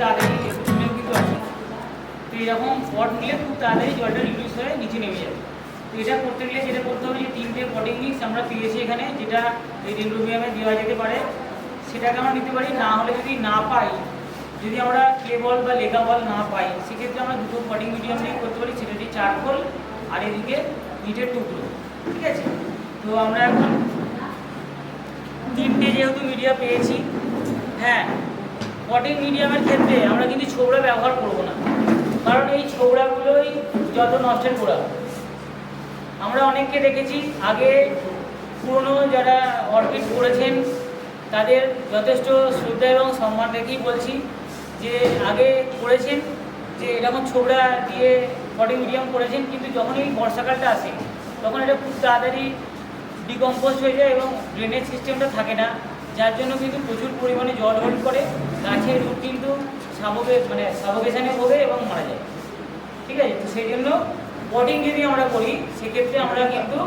তাড়াতাড়ি স্মেল কিন্তু আসে তো এরকম পট নিলে খুব তাড়াতাড়ি জলটা রিডিউস হয়ে নিচে নেমে যাবে। তো এটা করতে গেলে যেটা করতে হবে যে তিনটে পটিং মিক্স আমরা পেয়েছি এখানে, যেটা এই ডেন্ড্রোবিয়ামে দেওয়া যেতে পারে। সেটাকে আমরা নিতে পারি, না হলে যদি না পাই, যদি আমরা ক্লে বল বা লেগা বল না পাই, সেক্ষেত্রে আমরা দুটো পটিং মিডিয়াম দিয়ে করতে পারি, সেটা দিয়ে চারকোল আর এদিকে ইটের টুকরো, ঠিক আছে? তো আমরা এখন তিনটে যেহেতু মিডিয়া পেয়েছি হ্যাঁ পটিং মিডিয়ামের ক্ষেত্রে আমরা কিন্তু ছোবড়া ব্যবহার করব না। কারণ এই ছোবড়াগুলোই যত নষ্টের গোড়া। আমরা অনেককে দেখেছি, আগে পুরনো যারা অর্কিড করেছেন, তাদের যথেষ্ট শ্রদ্ধা এবং সম্মান রেখেই বলছি যে, আগে করেছেন যে, এরকম ছোবড়া দিয়ে বডি মিডিয়াম করেছেন, কিন্তু যখন এই বর্ষাকালটা আসে, তখন এটা খুব তাড়াতাড়ি ডিকম্পোজ হয়ে যায় এবং ড্রেনেজ সিস্টেমটা থাকে না। যার জন্য কিন্তু প্রচুর পরিমাণে জল হোল্ড করে, গাছের রুট কিন্তু সাবকে মানে সাবকেশানে হবে এবং মারা যায়। ঠিক আছে? তো সেই জন্য পটিং যদি আমরা করি, সেক্ষেত্রে আমরা কিন্তু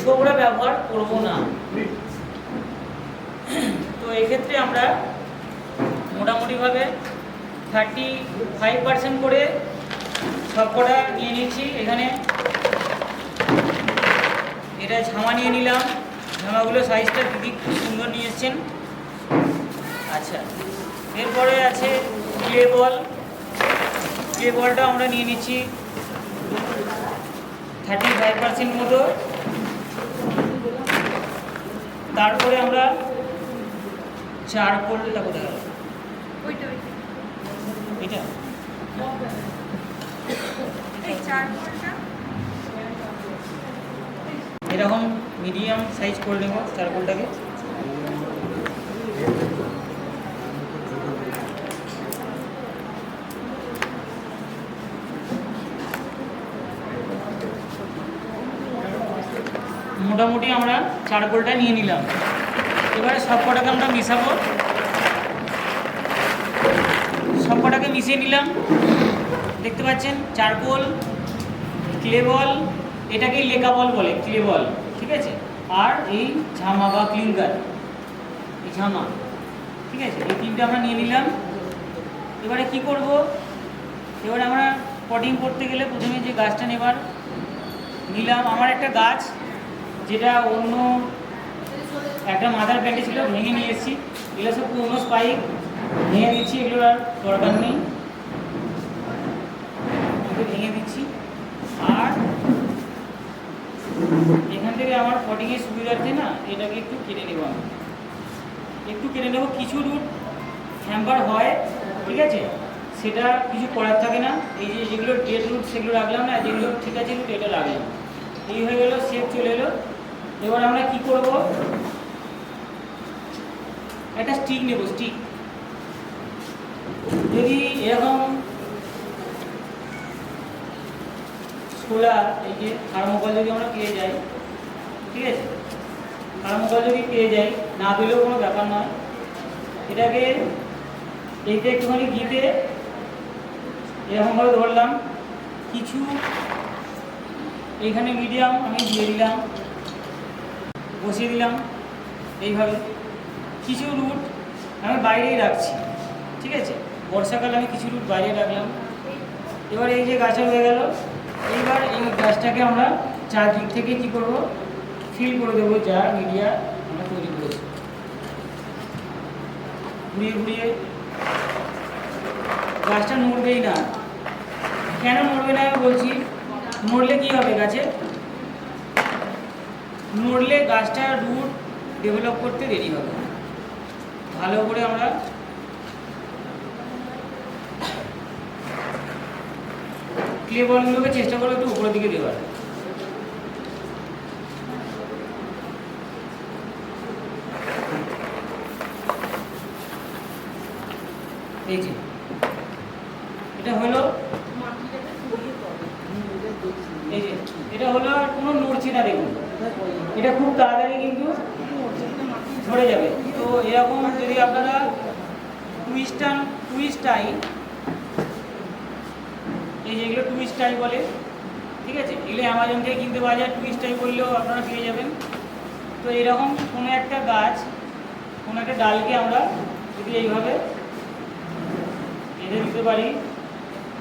ছোবড়া ব্যবহার করব না। তো এক্ষেত্রে আমরা মোটামুটিভাবে থার্টি ফাইভ পার্সেন্ট করে সবকটা নিয়ে নিচ্ছি। এখানে এটা ঝামা নিয়ে নিলাম। ঝামাগুলো সাইজটা দিদি খুব সুন্দর নিয়ে এসছেন আচ্ছা এরপরে আছে ক্লে বল ক্লে বলটা আমরা নিয়ে নিচ্ছি থার্টি ফাইভ পার্সেন্ট মতো। তারপরে আমরা চারকোলটা কোথায় গেল? এটা? এরকম মিডিয়াম সাইজ করে নেব চারকোলটাকে। মোটামুটি আমরা চারকোলটা নিয়ে নিলাম। এবারে সব কটাকে আমরা মিশাবো। সব কটাকে মিশিয়ে নিলাম। দেখতে পাচ্ছেন, চারকোল, ক্লে বল, এটাকেই লেকা বল বলে, ক্লে বল। ঠিক আছে? আর এই ঝামা বা ক্লিঙ্গার এই ঝামা। ঠিক আছে? এই তিনটে আমরা নিয়ে নিলাম। এবারে কি করব? এবারে আমরা পটিং করতে গেলে প্রথমে যে গাছটা নেবার, নিলাম। আমার একটা গাছ যেটা অন্য একটা মাদার প্যান্টে ছিল, ভেঙে নিয়ে এসেছি। এগুলো সব পুরোনো স্পাইক ভেঙে দিচ্ছি, এগুলোর আর দরকার নেই এগুলো ভেঙে দিচ্ছি আর এখান থেকে আমার পটিংয়ের সুবিধার্থে না, এটাকে একটু কেটে নেব আমি। একটু কেটে নেব, কিছু রুট হ্যাম্পার হয়, ঠিক আছে? সেটা কিছু করার থাকে না। এই যে যেগুলো ডেড রুট সেগুলো রাখলাম না, যেগুলো ঠিক আছে রুট এটা রাখলাম। এই হয়ে গেলো শেপ চলে এলো। এবার আমরা কি করব? একটা স্টিক নেব স্টিক যদি এরকম ছোলা এই যে থার্মোকল যদি আমরা পেয়ে যাই ঠিক আছে? থার্মোকল যদি পেয়ে যাই না পেলেও কোনো ব্যাপার নয়। এটাকে এইতে একটুখানি ঘিতে এরকমভাবে ধরলাম। কিছু এইখানে মিডিয়াম আমি দিয়ে দিলাম, বসিয়ে দিলাম এইভাবে। কিছু রুট আমি বাইরেই রাখছি, ঠিক আছে? বর্ষাকালে আমি কিছু রুট বাইরে রাখলাম। এবার এই যে গাছটা হয়ে গেল, এইবার এই গাছটাকে আমরা চারদিক থেকে কী করব? ফিল করে দেবো যা মিডিয়া আমরা তৈরি করেছি। ঘুরিয়ে ঘুরিয়ে। গাছটা নড়বেই না। কেন নড়বে না আমি বলছি, নড়লে কি হবে গাছে? নড়লে গাছটা রুট ডেভেলপ করতে দেরি হবে ভালো করে আমরা ক্লে বলগুলোকে চেষ্টা করব একটু উপরের দিকে দেওয়ার। এই যে। এটা হলো এই যে, এটা হলো কোনো নড়ছে না দেখুন। এটা খুব তাড়াতাড়ি কিন্তু ধরে যাবে। তো এরকম যদি আপনারা টুইস্টান টুইস্টাই এই যেগুলো টুইস্টাই বলে, ঠিক আছে? এগুলো অ্যামাজন থেকে কিনতে পাওয়া যায়। টুইস্টাই বললেও আপনারা পেয়ে যাবেন। তো এরকম কোনো একটা গাছ, কোনো একটা ডালকে আমরা যদি এইভাবে বেঁধে দিতে পারি,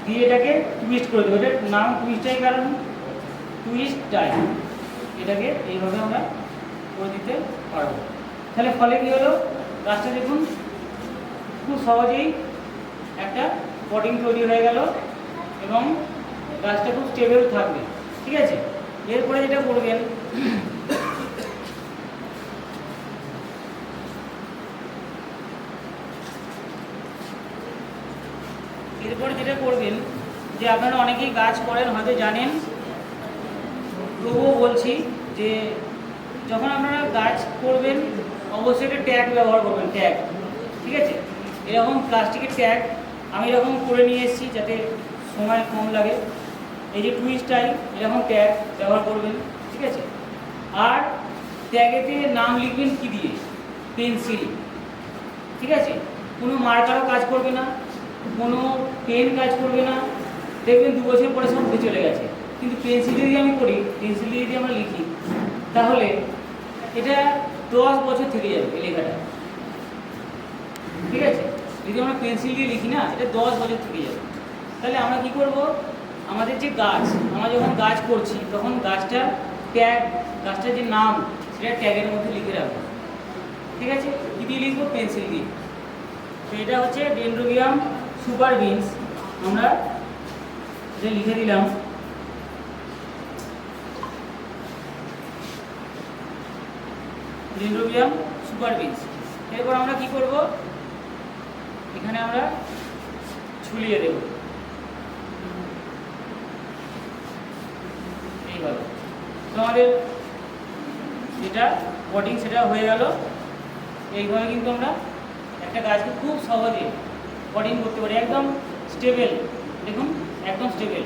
দিয়ে এটাকে টুইস্ট করে দেবো। এটার নাম টুইস্টাই কারণ টুইস্ট টাই এটাকে এইভাবে আমরা করে দিতে পারব। তাহলে ফলে কী হলো? গাছটা দেখুন, খুব সহজেই একটা পটিং তৈরি হয়ে গেল এবং গাছটা খুব স্টেবেল থাকবে। ঠিক আছে? এরপরে যেটা করবেন এরপরে যেটা করবেন যে আপনারা অনেকেই গাছ করেন, হয়তো জানেন। তবুও বলছি যে যখন আপনারা গাছ করবেন, অবশ্যই একটা ট্যাগ ব্যবহার করবেন, ট্যাগ। ঠিক আছে? এরকম প্লাস্টিকের ট্যাগ আমি এরকম করে নিয়ে এসেছি যাতে সময় কম লাগে। এই যে টুইস্টাই এরকম ট্যাগ ব্যবহার করবেন, ঠিক আছে? আর ট্যাগেতে নাম লিখবেন কি দিয়ে? পেন্সিল। ঠিক আছে? কোনো মার্কারও কাজ করবে না। কোনো পেন কাজ করবে না। দেখবেন দু বছর পরে সব উঠে চলে গেছে। কিন্তু পেন্সিল যদি আমি করি পেন্সিল যদি আমরা লিখি, তাহলে এটা দশ বছর থেকে যাবে এই লেখাটা। ঠিক আছে? যদি আমরা পেন্সিল দিয়ে লিখি না, এটা দশ বছর থেকে যাবে। তাহলে আমরা কি করব? আমাদের যে গাছ, আমরা যখন গাছ করছি, তখন গাছটার ট্যাগ গাছটার যে নাম, সেটা ট্যাগের মধ্যে লিখে রাখব। ঠিক আছে? কি দিয়ে লিখব? পেন্সিল দিয়ে। তো এটা হচ্ছে ডেন্ড্রোবিয়াম সুপার বিনস, আমরা এটা লিখে দিলাম। ডেন্ড্রোবিয়াম সুপার বিনস এরপর আমরা কি করব? এখানে আমরা ছুলিয়ে দেব। এইভাবে। তো আমাদের যেটা পটিং সেটা হয়ে গেল। এইভাবে কিন্তু আমরা একটা গাছকে খুব সহজে পটিং করতে পারি। একদম স্টেবেল দেখুন একদম স্টেবেল